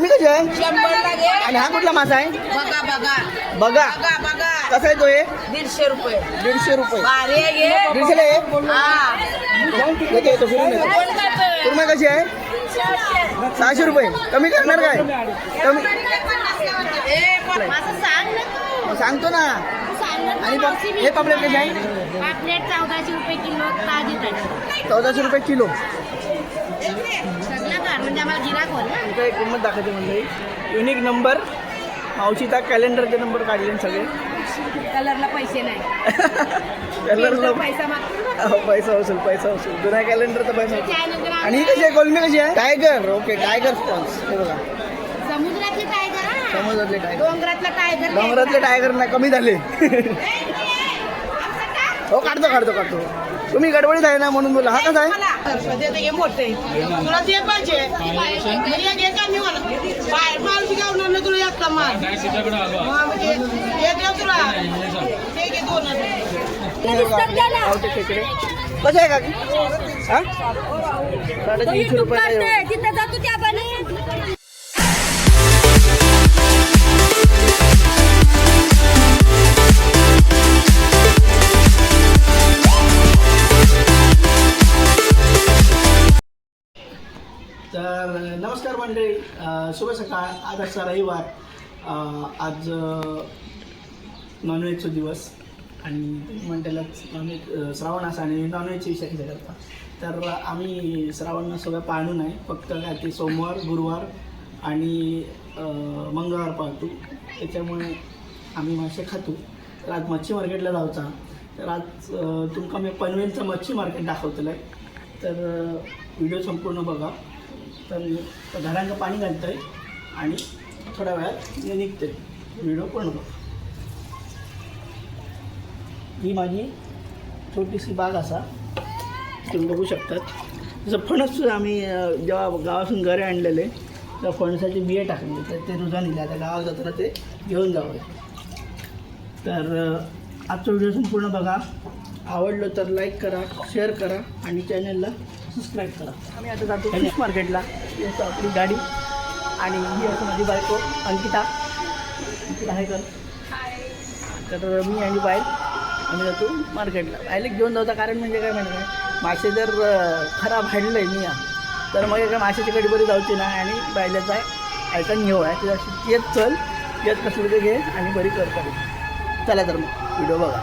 कोलमी कशी आहे? शंभरला घे आणि हा कुठला मासा आहे? बघा बघा. बघा. बघा बघा. कसा आहे तो हे? दीडशे रुपये. दीडशे रुपये. भारी आहे घे दीडशेला आहे हा? येते येतो फिरून येतो कोण करतोय? कुर्मा कशी आहे? सहाशे रुपये. कमी करणार काय? कमी ए, पण- असं सांग ना तू. मग सांगतो ना. सांग ना आणि. पाप- हे पापलेट कसे आहे? चौदाशे रुपये किलो ताजी ताजी. चौदाशे रुपये किलो. म्हणजे इथं एक किंमत दाखवते म्हणजे. युनिक नंबर मावशीचा कॅलेंडरचे नंबर काढले सगळे. कलरला पैसे नाही. कॅलेंडरला पैसा मागतो हो, पैसा वसूल पैसा वसूल. जुन्या कॅलेंडरचा पैसा वसूल. आणि ही कशी आहे? कोलमी कशी आहे? टायगर ओके टायगर स्पॉन्स हे बघा. समुद्रातले टायगर हा. समुद्रातले टायगर डोंगरातला टायगर डोंगरातले टायगर ना कमी झाले. हो काढतो काढतो काढतो. तुम्ही गडबडीत आहे ना म्हणून बोला हा कसा आहे? मोठे तुला ते पाहिजे. का मला. तुला एकटा हा, म्हणजे कसे आहे हा? साडेतीनशे रुपये नमस्कार मंडळी. शुभ सकाळ. आज असा रविवार. आज नॉनव्हेजचा दिवस. आणि तुम्ही म्हणतेलाच नॉनव्हेज श्रावण असा आणि नॉनव्हेज विषय करता. तर आम्ही श्रावण सगळं पाळणू नाही फक्त काय ते सोमवार गुरुवार आणि मंगळवार पाळतो. त्याच्यामुळे आम्ही मासे खातो. तर आज मच्छी मार्केटला जायचा तर आज तुमका मी पनवेलचं मच्छी मार्केट दाखवतलं आहे तर व्हिडिओ संपूर्ण बघा. तर घरांचं पाणी घालतं आहे आणि थोड्या वेळात मी निघते व्हिडिओ पूर्ण बघा. ही माझी छोटीशी बाग असा. तुम्ही बघू शकतात. जसं फणस सुद्धा आम्ही जेव्हा गावातून घरे आणलेले तेव्हा फणसाचे बिये टाकले. तर ते रुजा निघाले आता गावात जाताना ते घेऊन जावं. तर आजचा व्हिडिओ संपूर्ण बघा. आवडलं तर लाईक करा शेअर करा आणि चॅनलला सबस्क्राईब करा. आम्ही आता जातो फिश मार्केटला. येतो आपली गाडी आणि ही असं माझी बायको अंकिता. अंकिता आहे कर तर मी आणि बाईल आम्ही जातो मार्केटला. बायलेक घेऊन जातो कारण म्हणजे काय म्हणजे काय मासे जर खराब हाडले मी तर मग काय माशाची कडी बरी जाऊची नाही आणि बायलाचा ऐकून घेऊ आहे तुझ्या येत चल येत कसं घे आणि बरी कर चला तर मग व्हिडिओ बघा.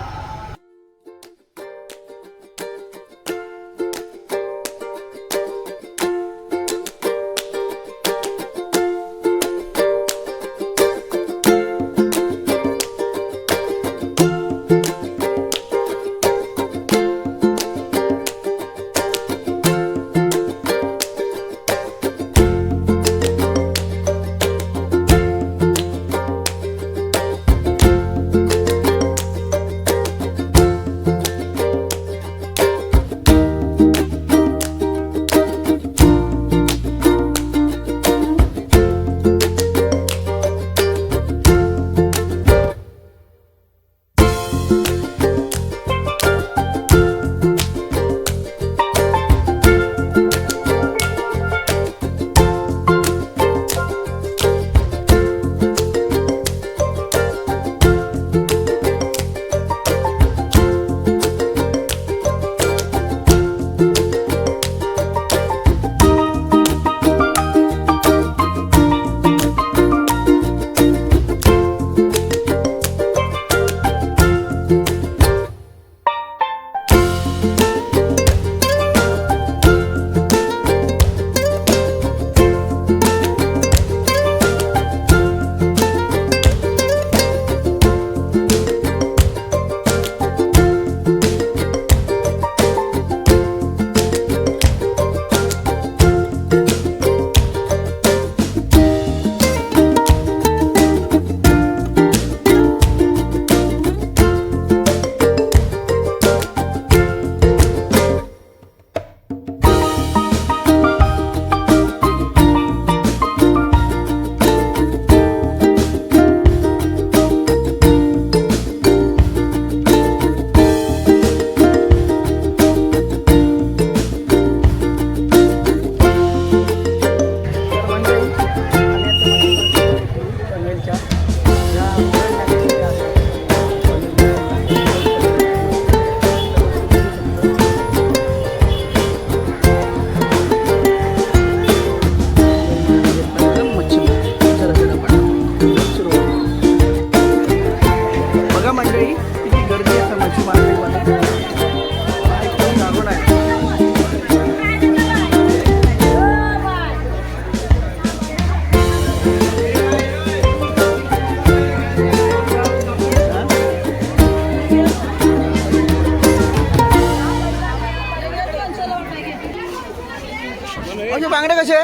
बांगडे कसे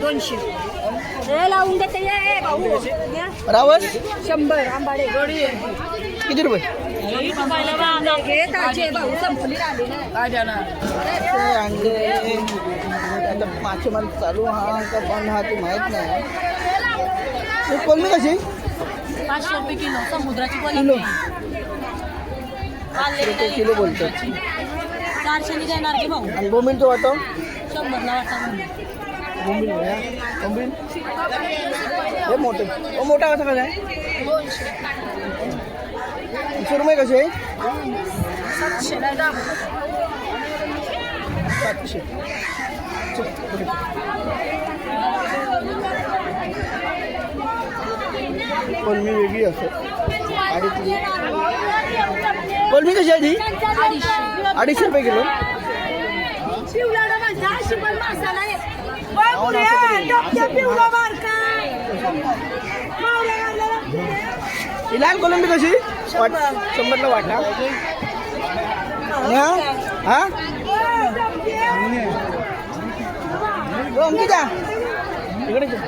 दोनशे लावून देते रावस? शंभर आंबाडे. किती रुपये? घे ताजे अंडे आता मासेमारी चालू हा का बंद हा ते माहीत नाही हे कोलमी कशी पाचशे रुपये किलो समुद्राची किलो रुपये किलो बोलतात चारशे देणार की भाऊ आणि बोंबीलचं वाटो शंभरला वाटा बोंबील बोंबील हे मोठे ओ मोठा कसा कसं आहे सुरमई कशी आहे सातशे. कोलमी वेगळी असते कोलमी कशी आहे ती? अडीचशे रुपये किलो. ही लाल कोलंबी कशी? वाट शंभरला वाटा हा? हा? अंकिता. इकडे ये.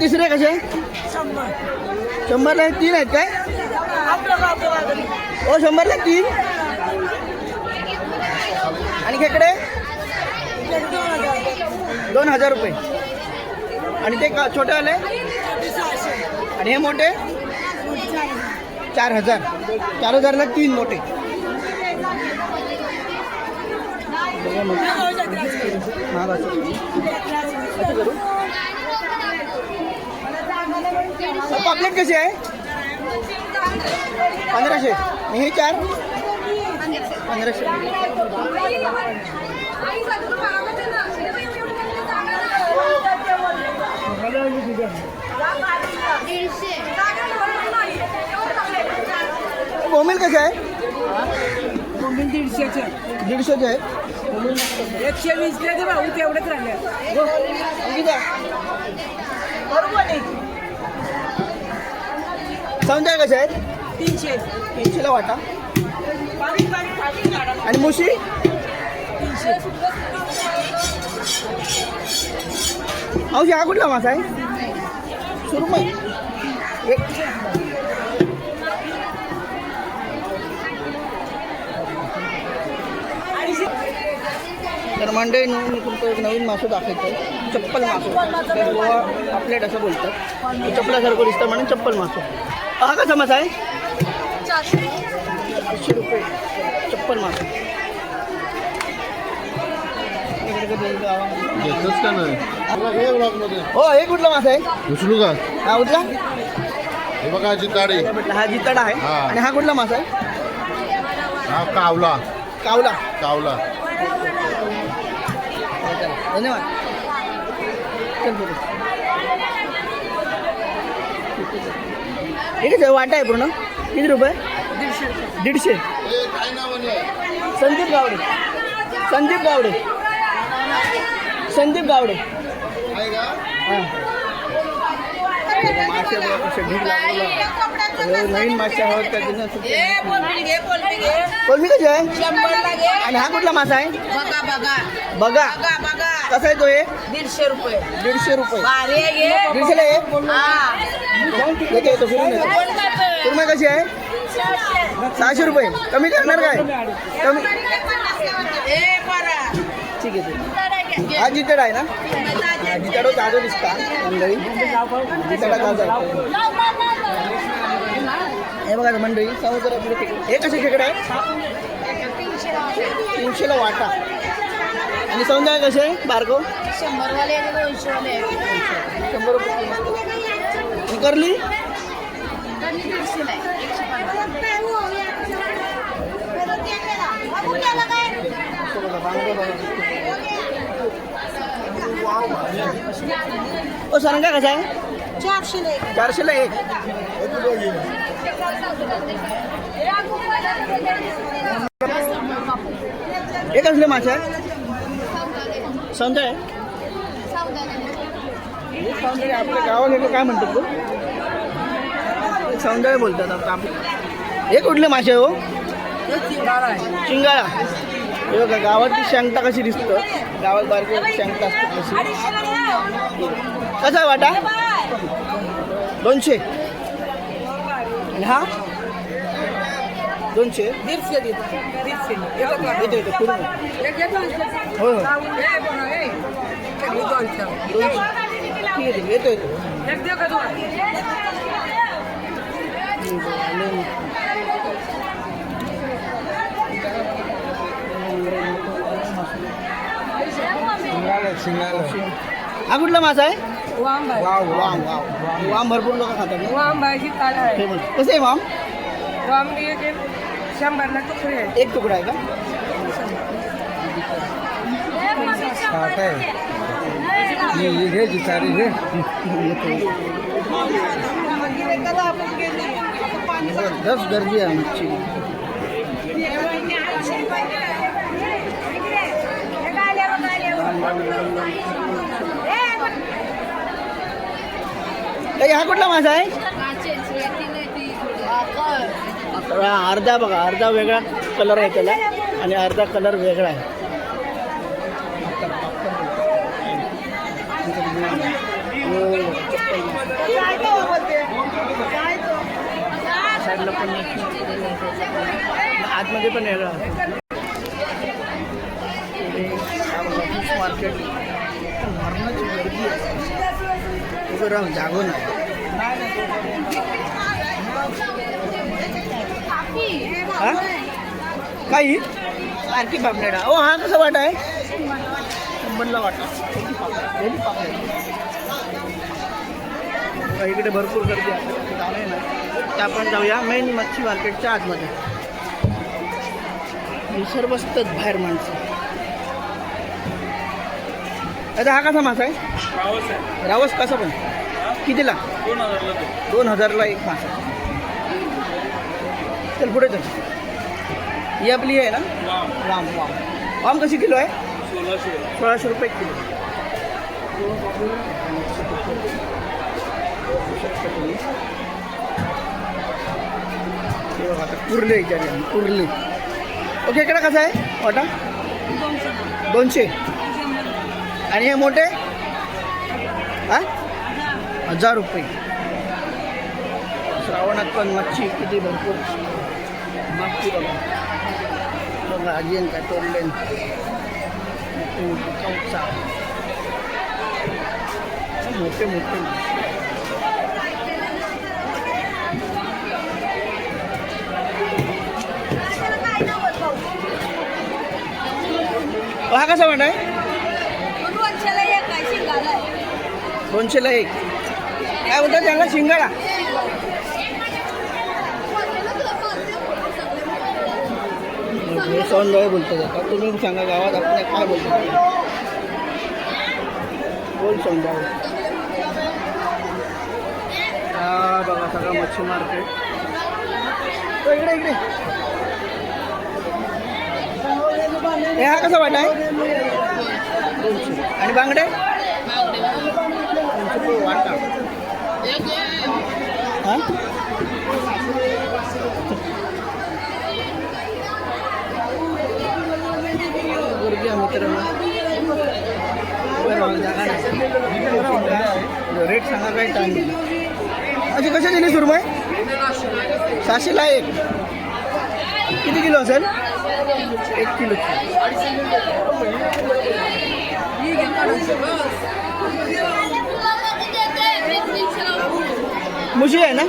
तिसरे कसे? शंभरला तीन आहेत काय? हो शंभरला तीन. आणि खेकडे? दोन हजार रुपये. आणि ते का छोटे आले? आणि हे मोठे? चार हजार. चार हजारला तीन मोठे. पापलेट कशी आहे? पंधराशे. हे चार? पंधराशे. बोंबील कसे आहे? दीडशेचे. दीडशेचे आहे. एकशे वीस ते भाऊ तेवढेच राहिले? सौंदर्य कसे आहेत? तीनशे. तीनशेला वाटा बारीक बारीक बारीक काढा. आणि मुशी? मावशी हा कुठला मासा आहे? सुरमई एक. तर मंडळी मी तुमचं एक नवीन मासू दाखवतो चप्पल मासू. तर गोवा असं बोलतात चप्पलासारखं दिसतं म्हणून चप्पल मासू. हा कसा मासा आहे? आठशे रुपये. चप्पल मासं. का नाही? हो हे कुठला मासा आहे? उचलू का? हा कुठला हे बघा जिताडे भेटला हा जितडा आहे. हा. आणि हा कुठला मासा आहे? हा कावला. कावला. कावला. धन्यवाद. चल पुढे. हे कसं वाटा आहे पूर्ण. किती रुपये? दीडशे. संदीप गावडे. संदीप गावडे. संदीप गावडे. नवीन मासे आहोत कोलमी कशी आहे? आणि हा कुठला मासा आहे? बघा. बघा बघा बघा बघा कसा आहे तो हे? दीडशे रुपये. दीडशे रुपये भारी आहे हा फिरून कशी आहे? सहाशे रुपये. कमी करणार काय? कमी. ठीक आहे हा जितड आहे ना? जितडो ताजो दिसता मंडळी. जितडा ताजा आहे. हे बघा मंडळी समुद्र हे कसे खेकडे आहे तीनशेला वाटा. आणि सौंदर्य कसे आहे बारको? शंभरवाले शंभर रुपये. करली दीडशेला आहे एकशे असं बघा, बांगडे बघा. ओ सरंगा कसा आहे चारशे चारशेला एक. हे कसले मासे आहे सौंदर्य. आहे सौंदर्य आपल्या गावाकडे काय म्हणतात तू? सौंदर्य बोलतात आपण हे कुठले मासे हो? चिंगाळा हे बघा गावातली शांगता कशी दिसतं? गावात बारकी शांगता असतात कशी कसा आहे वाटा? दोनशे. आणि हा? दोनशे. दीडशे दीडशे. येतो येतो पूर्ण हो हो दोनशे. ठीक आहे येतो येतो हा कुठला मासा आहे? वाम वाम वाम भरपूर लोक खातात ना? वाम भाजी ताजा आहे. फेमस. कसं आहे वाम? वाम एक एक शंभरला तुकडे आहे. एक तुकडा आहे का? जबरदस्त गर्दी आहे आमची. हा कुठला मासा आहे? हा अर्धा बघा अर्धा वेगळा कलर आहे त्याला आणि अर्धा कलर वेगळा आहे. पण आतमध्ये पण वेगळा मार्केट मरणाची गर्दी राहून जागून हा? काही? आरती पापलेट. ओ हा कसा वाटा आहे? शंभरला वाटा. पापलेट इकडे भरपूर गर्दी आहे. ना आपण जाऊया मेन मच्छी मार्केटच्या आतमध्ये. हे सर्व बसतात बाहेर माणसं. आता हा कसा मासा आहे? रावस कसा पण? कितीला? दोन हजारला एक मासा. चल पुढे चल. ही आपली आहे ना? वाम वाम वाम कशी किलो आहे? सोळाशे. रुपये किलो. कुर्ले कुर्ले. ओके इकडे कसं आहे? वाटा? दोनशे. आणि हे मोठे? हा हजार रुपये श्रावणात पण मच्छी किती भरपूर मागची बघा बघा अजियन काय तोडलेन मोठे मोठे कवचा मोठे मोठे हा कसा वाटा आहे दोनशेला एक. काय म्हणतात त्यांना? शिंगाडा. सण सौंदर्य बोलतो आता तुम्ही सांगा गावात आपण काय बोलतो बोल सण हा बघा सगळं मच्छी मार्केट इकडे इकडे. हे हा कसा वाटाय आहे? दोनशे. आणि बांगडे? हा. रेट सांगा काय टाइम अशी कशा दिली सुरमय सहाशेला एक. किती किलो असेल? एक किलो. मुशी आहे ना?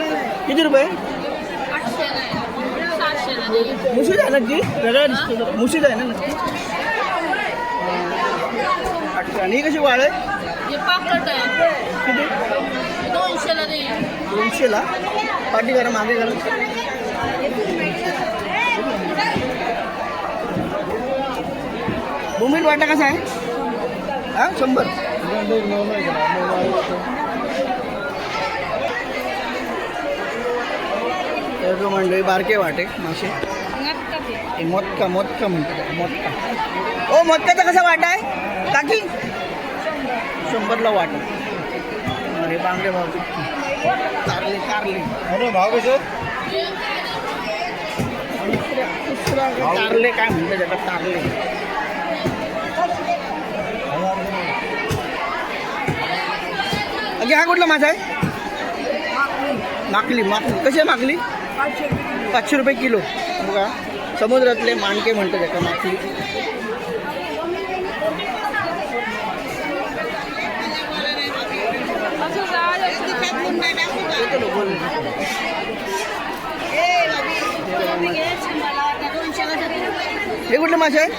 किती रुपये? मुशीच आहे नक्की वेगळा दिसतो. मुशीच आहे ना? नक्की आणि कशी वाळ आहे? किती? दोनशेला पाठी करा मागे करा मुंबईत वाटा कसा आहे? हा शंभर. तर जो मंडळी बारके वाटे मासे हे मोदका मोदका म्हणतात मोदका ओ मोदकाचा कसा वाटा आहे? काकी? शंभरला वाटा. अरे बांगडे भाव कारले कारले. अरे भाव कसं कारले काय म्हणतात त्याला कारले. अगे हा कुठला माझा आहे? माकली. माकली. कशी आहे माकली? पाचशे रुपये किलो. बघा समुद्रातले माणके म्हणतात ना, बोल. हे कुठलं मासे आहे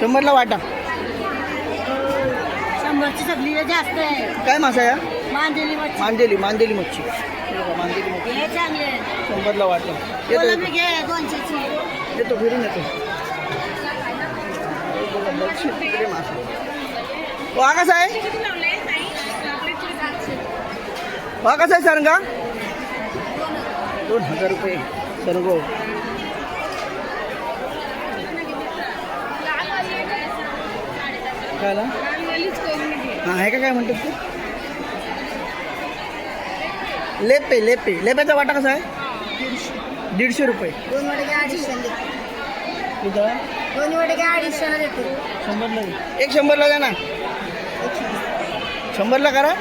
शंभरला वाटा. शंभरची सगळी जास्त आहे. काय मासा? मांदेली मच्छी. मांदेली मांदेली मच्छी. हे चांगले शंभरला वाटा येतो कोलंबी येतो. घे दोनशेची येतो फिरून येतो. हे तिकडे मासा हा कसा आहे? हा कसा आहे सरंगा? दोन हजार रुपये सरगो काय ना? हा आहे का काय म्हणतात ते? लेपे लेपे. लेप्याचा वाटा कसा आहे? दीडशे रुपये. दोन वडे अडीचशे इथं दोन वडे अडीचशेला देतो शंभरला एक शंभरला द्या ना. शंभरला करा.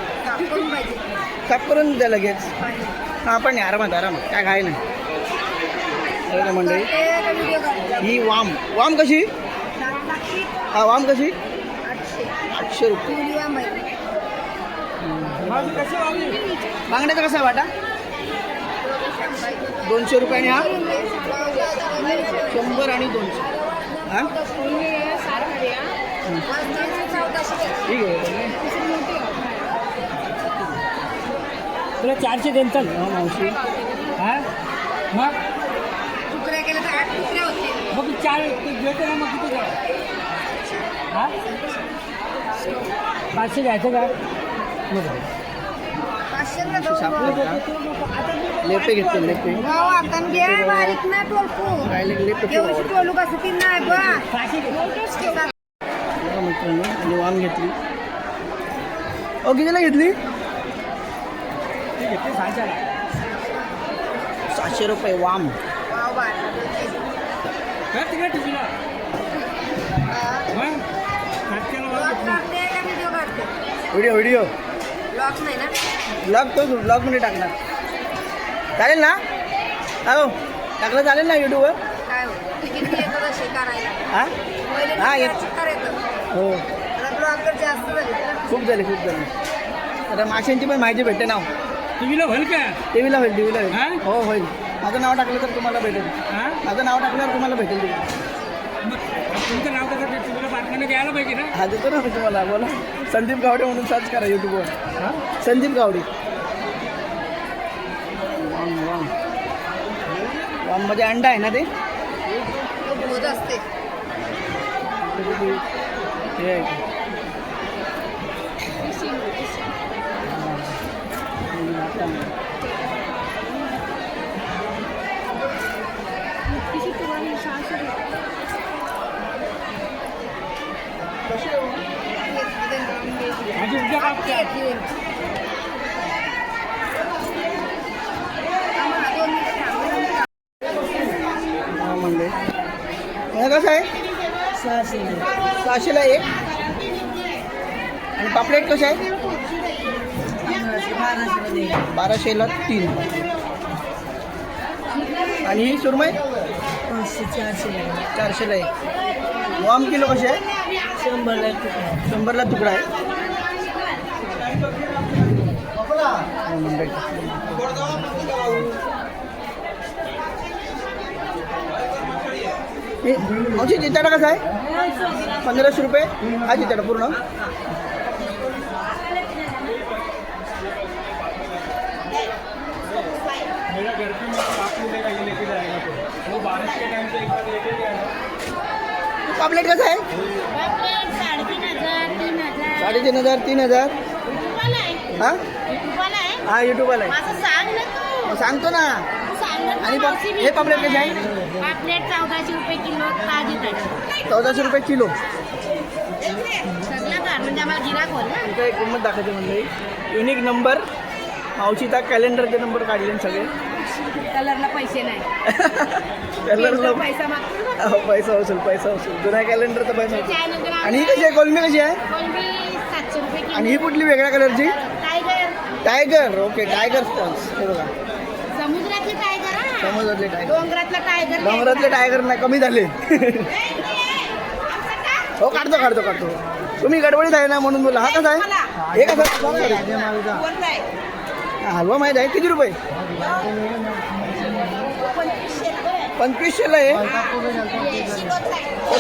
साफ करून द्या लगेच. हां पण आरामात आरामात. काय काय नाही. मंडळी. ही वाम. वाम कशी? हा वाम कशी? आठशे रुपये. बांगड्याचा कसा आहे वाटा? दोनशे रुपये आणि हा? शंभर आणि दोनशे. हां? ठीक आहे तुला चारशे देईल चल. हा, मावशी. हा? मग? तुकड्या केल्या तर आठ तुकड्या होते. मग चार तू देतो ना मग किती हा? पाचशे द्यायचं का? का? लेपे घेतले लेपे. बारीक ना. टोलू कसं ती मित्रांनो आणि वाम घेतली. ओ कितीला घेतली? सातशे रुपये वाम. व्हिडिओ व्हिडिओ ब्लॉग नाही ना? ब्लॉग तो ब्लॉगमध्ये टाकणार. चालेल ना? हो टाकलं चालेल ना यूट्यूबवर काय हो? हां? हा, येत. हो. खूप झाले खूप झाले. आता माशांची पण माहिती भेटते नाव टीव्हीला होईल का? टी व्हीला होईल टी व्हीला हा? होईल हो होईल. माझं नाव टाकलं तर तुम्हाला भेटेल. हा? माझं नाव टाकल्यावर तुम्हाला भेटेल तुमचं नाव कसं तुम्हाला बातम्याने द्यायला पाहिजे ना? हा देतो ना तुम्हाला. बोला. संदीप गावडे म्हणून सर्च करा यूट्यूबवर हा संदीप गावडे वाम वाम वाममध्ये अंडा आहे ना ते असते? हा. आता नाही. हे कसं आहे? सहाशे. सहाशेला एक. आणि पापलेट कसं आहे? बाराशेला तीन. आणि ही सुरमई? चारशेला एक. वाम किलो कसे आहे? शंभरला शंभरला तुकडा आहे. मंडळी. हे, मावशी चिताडा कसा आहे? पंधराशे रुपये? हा चिताडा पूर्ण? मेरा घर पे मैं आप मिलेगा ये लेके जाएगा तो वो बारिश के टाइम से एक बार लेके गया ना पापलेट कसं आहे साडेतीन हजार तीन हजार. हा? हा युट्यूबवाला आहे. माझं सांग ना तू. मग सांगतो ना. सांग ना आणि पाप- मावशी, मी हे पापलेट कसे आहे? पापलेट चौदाशे रुपये किलो ताजी ताजी चौदाशे रुपये किलो. सगळं म्हणजे आम्हाला गिराक होईल ना. इथं एक किंमत दाखवते म्हणजे युनिक नंबर मावशी त्या कॅलेंडरचे नंबर काढले ना सगळे. कलरला पैसे नाही. कॅलेंडरला पैसा मागतो हो, पैसा वसूल पैसा वसूल. जुन्या कॅलेंडरचा पैसा वसूल. त्यानंतर आणि ही कशी आहे? कोलमी कशी आहे? कोलंबी सातशे रुपये किलो. आणि ही कुठली वेगळ्या कलरची टायगर ओके टायगर स्पॉन्स. हे बघा. समुद्रातले टायगर हा. समुद्रातले टायगर. डोंगरातला टायगर डोंगरातले टायगर नाही कमी झाले. हो काढतो काढतो काढतो. तुम्ही गडबडीत आहे ना म्हणून बोला हा कसा आहे? हे कसा हलवा माहीत आहे? किती रुपये? पंचवीसशेला आहे.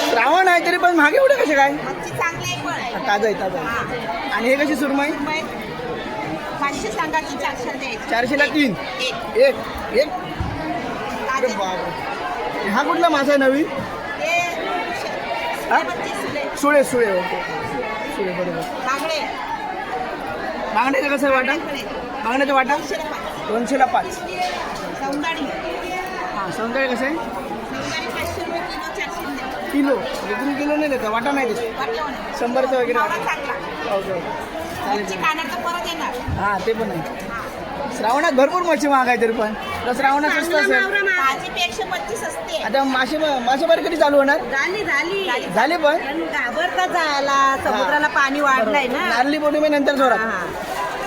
श्रावण आहे तरी पण महाग एवढे कसे काय? ताजं आहे ताजं आहे. आणि हे कशी सुरमई. पाचशे सांगायची चारशे द्यायची. चारशेला तीन. एक. एक एक. अरे. हा कुठला मासा आहे नवीन? हा? सुळे सुळे ओके. सुळे बरोबर. बांगडे. बांगड्याचं कसं आहे वाटा बांगड्याचं वाटा दोनशेला पाच. सौंदाडी. हां सौंदर्य कसं आहे? सौंदाडी पाचशे रुपये किलो चारशे किलो. म्हणजे किलो नाही देता वाटा नाही देत. शंभरचं वगैरे वाटा चांगला. Okay okay. हां ते पण आहे. श्रावणात भरपूर मच्छी महाग आहे तरी पण. तर श्रावणात स्वस्त असेल. असते. आता मासे मासेमारी कधी चालू होणार? झाली झाली. झाले. पण. जायला. समुद्राला पाणी वाढलंय ना. नारळी पौर्णिमेनंतर जोरात हा.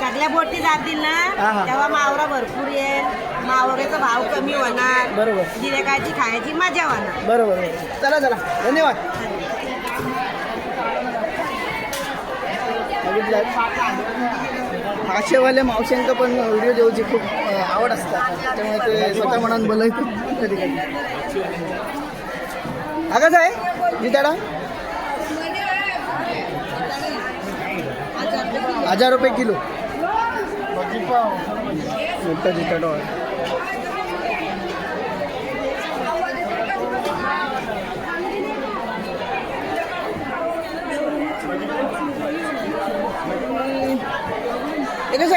सगळ्या बोटी जातील हा, ना. तेव्हा मावरा भरपूर येईल. मावऱ्याचा भाव कमी होणार. बरोबर. जिरेकाची खायची मजा होणार. बरोबर बरोबर. चला चला. धन्यवाद. मासेवाले मावशांका पण व्हिडिओ देऊची खूप आवड असतात त्यामुळे ते स्वतः मनात बोलायचं कधी कधी. कसा आहे जिताडा हजार रुपये किलो. जिताडा आहे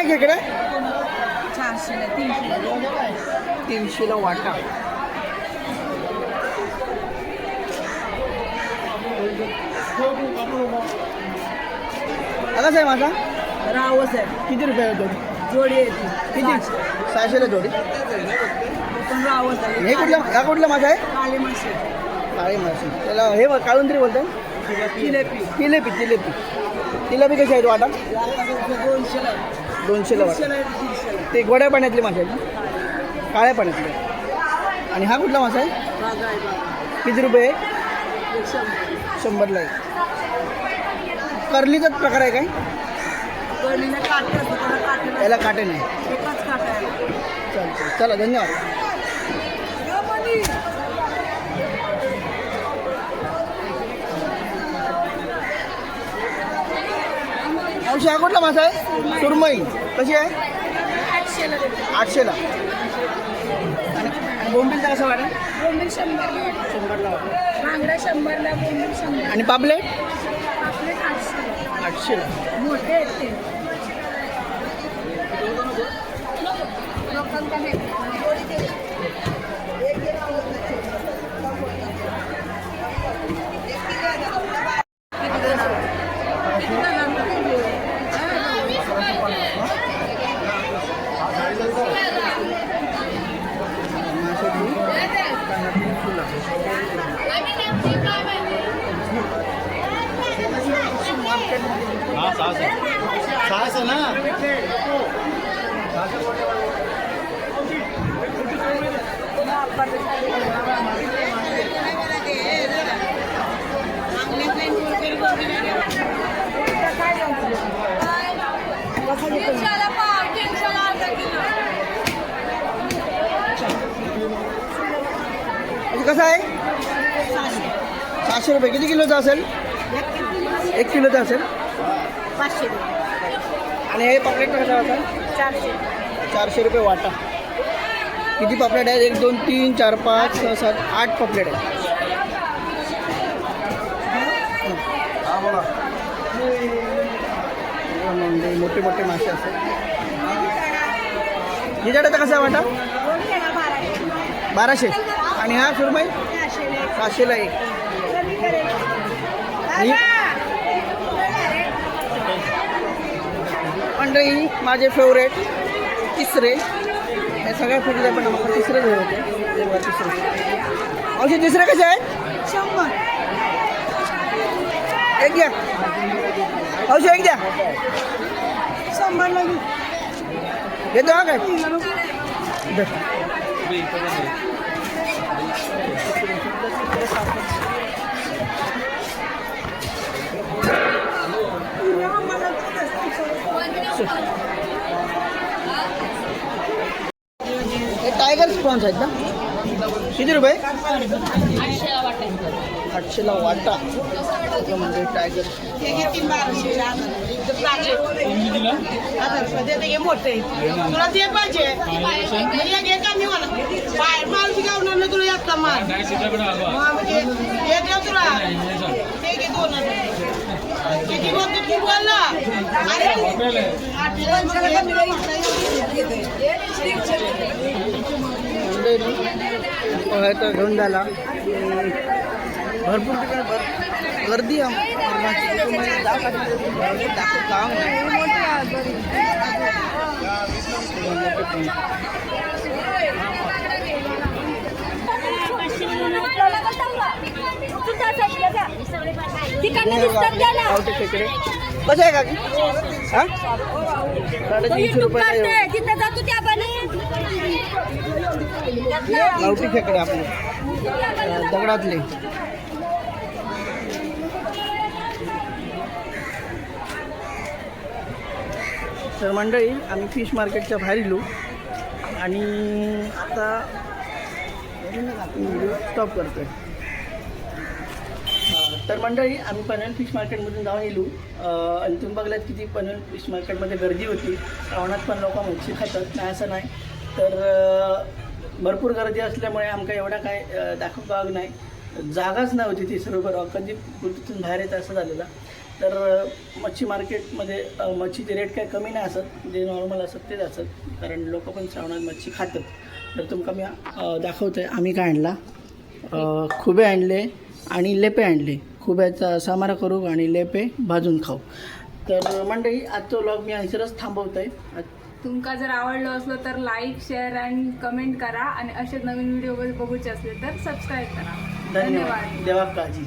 खेकडे चारशे तीनशे तीनशेला. वाटा. कसा आहे माझा? रावस आहे किती रुपये आहे जोडी जोडी येते किती? सहाशेला जोडी. पण आहे हे कुठला हा कुठला माझा आहे? काळे मासे. काळी माशी त्याला हे काळून तरी बोलताय. जिलेबी. जिलेबी जिलेबी. जिलेबी कशी आहेत वाटा? दोनशेला. दोनशेला वाटा दीडशेला ते गोड्या पाण्यातली मासे आहेत ना? काळ्या पाण्यातले. आणि हा कुठला मासा आहे? किती रुपये? शंभरला आहे. कर्लीचाच प्रकार आहे काय? याला काटे नाही. चालतं चला धन्यवाद. मावशी हा कुठला मासा आहे? सुरमई. कशी आहे? आठशेला. आणि आणि बोंबीलचा कसा वाटा बोंबील शंभरला. शंभरला वाटा बांगडा शंभरला बोंबील शंभर आणि पापलेट? पापलेट आठशे. आठशेला. मोठे आहेत ते. लोकांका नाही सहाशे ना म्हणजे कसं आहे? सहाशे रुपये. किती किलोचा असेल? एक किलोचा असेल? पाचशे आणि हे पापलेट कसा असेल चारशे. चारशे रुपये वाटा. किती पापलेट आहेत? एक दोन तीन चार पाच सहा सात आठ पापलेट आहेत. मोठे मोठे मासे असतात हिच्याकडे कसा वाटा? बाराशे. आणि हा सुरमई? सहाशेला एक. मंडळी माझे फेवरेट तिसरे. हे सगळ्या पण आम्हाला तिसरे होते तिसरे. औषध तिसरे कसे आहेत? शंभर. एक घ्या औषध एक द्या. शंभर घेतो हा काय? टायगर स्पॉन्स आहेत ना? किती रुपये? आठशेला वाटा. म्हणजे टायगर ते मोठे तुला ते पाहिजे बाहेर माल गावणार तुला माल म्हणजे हे देव तुला ते घे दोन किती बोलतो तू अरे घेऊन झाला भरपूर ठिकाणी भरपूर गर्दी काम कसं आहे काकी हा? साडेतीनशे रुपये गावठी खेकडे आपले. दगडातले. तर मंडळी आम्ही फिश मार्केटच्या बाहेर येलो आणि आता व्हिडिओ स्टॉप करतो आहे तर मंडळी आम्ही पनवेल फिश मार्केटमधून जाऊन येलो आणि तुम्ही बघलात किती पनवेल फिश मार्केटमध्ये गर्दी होती. श्रावणात पण लोक मच्छी खातात. नाही असं नाही. तर भरपूर गर्दी असल्यामुळे आमका एवढा काय दाखवता नाही. जागाच नव्हती ती सर्व बरोबर. कधी तिथून बाहेर येतं असं झालेलं. तर मच्छी मार्केटमध्ये मच्छीचे रेट काय कमी नाही असत जे नॉर्मल असत तेच असत. कारण लोक पण श्रावणात मच्छी खातात. तर तुमका मी अं, दाखवतोय आम्ही काय आणला? खुबे आणले आणि लेपे आणले. खुब्याचा सामारा करू आणि लेपे भाजून खाऊ. तर मंडळी आजचा व्लॉग मी ऐसरच थांबवत आहे तुमका जर आवडलं असलं तर लाईक शेअर आणि कमेंट करा. आणि असेच नवीन व्हिडिओ बघूचे असले तर सबस्क्राईब करा. धन्यवाद. देवा काळजी.